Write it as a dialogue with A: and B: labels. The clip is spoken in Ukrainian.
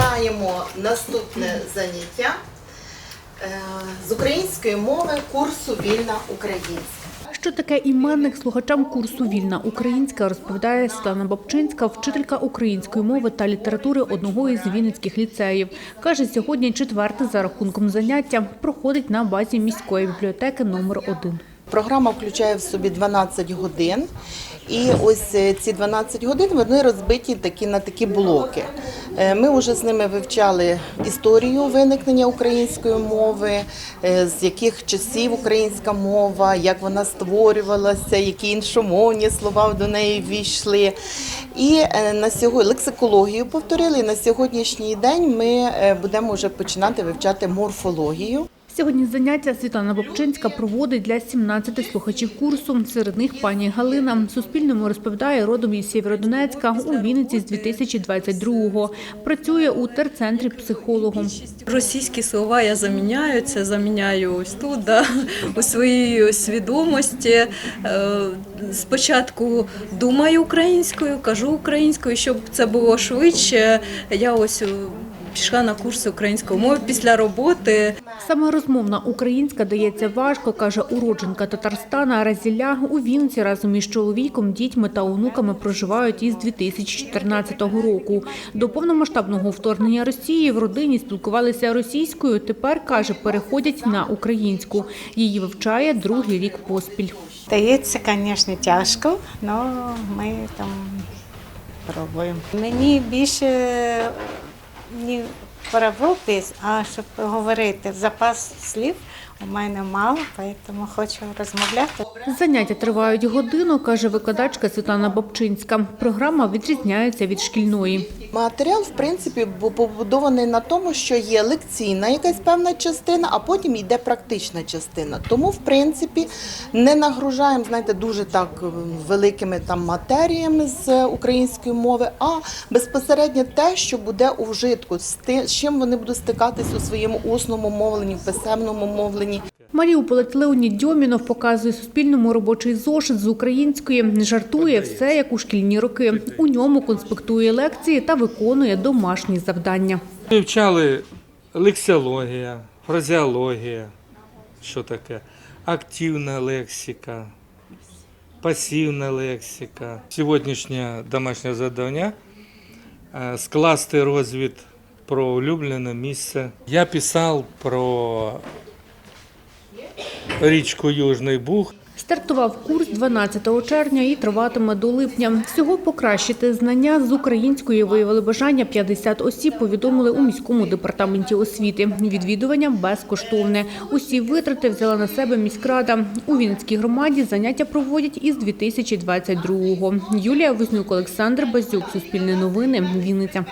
A: Починаємо наступне заняття е, з української мови курсу Вільна українська.
B: Що таке іменник слухачам курсу Вільна українська розповідає Світлана Бабчинська, вчителька української мови та літератури одного із вінницьких ліцеїв. Каже, сьогодні четверте за рахунком заняття проходить на базі міської бібліотеки номер 1
A: Програма включає в собі 12 годин. І ось е, ці 12 годин вони розбиті такі на такі блоки. Е, Ми вже з ними вивчали історію виникнення української мови, е, з яких часів українська мова, як вона створювалася, які іншомовні слова до неї ввійшли. І на сьогодні лексикологію повторили. І на сьогоднішній день ми будемо вже починати вивчати морфологію.
B: Сьогодні заняття Світлана Бобчинська проводить для 17 слухачів курсу. Серед них пані Галина. Суспільному розповідає родом із Сєвєродонецька у Вінниці з 2022-го. Працює у терцентрі психологом.
C: Російські слова я заміняю, це заміняю ось тут, да, у своїй свідомості. Е, Спочатку думаю українською, кажу українською, щоб це було швидше. Я ось е, пішла на курси української мови після роботи.
B: Саме розмовна українська дається важко, каже уродженка Татарстана Разіля. У Вінниці разом із чоловіком, дітьми та онуками проживають із 2014 року. До повномасштабного вторгнення Росії в родині спілкувалися російською. Тепер каже, переходять на українську. Її вивчає другий рік поспіль.
D: Дається, звісно, тяжко, але ми там пробуємо. Мені більше не про Європі, а щоб говорити запас слів у мене мало, тому хочу розмовляти.
B: Заняття тривають годину, каже викладачка Світлана Бобчинська. Програма відрізняється від шкільної.
A: Матеріал, в принципі, бу- побудований на тому, що є лекційна якась певна частина, а потім йде практична частина. Тому, в принципі, не нагружаємо, знаєте, дуже так е, великими там матеріями з української мови, а безпосередньо те, що буде у вжитку, з чим вони будуть стикатись у своєму усному мовленні, в писемному мовленні.
B: Маріуполець Леонід Дьомінов показує Суспільному робочий зошит з української. Жартує все, як у шкільні роки. У ньому конспектує лекції та виконує домашні завдання.
E: Вивчали лексіологія, фразеологія, що таке, активна лексика, пасивна лексика. Сьогоднішнє домашнє завдання е, скласти розвід про улюблене місце. Я писав про річку Южний Буг.
B: Стартував курс 12 червня і триватиме до липня. Всього покращити знання з української виявили бажання 50 осіб, повідомили у міському департаменті освіти. Відвідування безкоштовне. Усі витрати взяла на себе міськрада. У Вінницькій громаді заняття проводять із 2022-го. Юлія Вознюк, Олександр Базюк, Суспільне новини, Вінниця.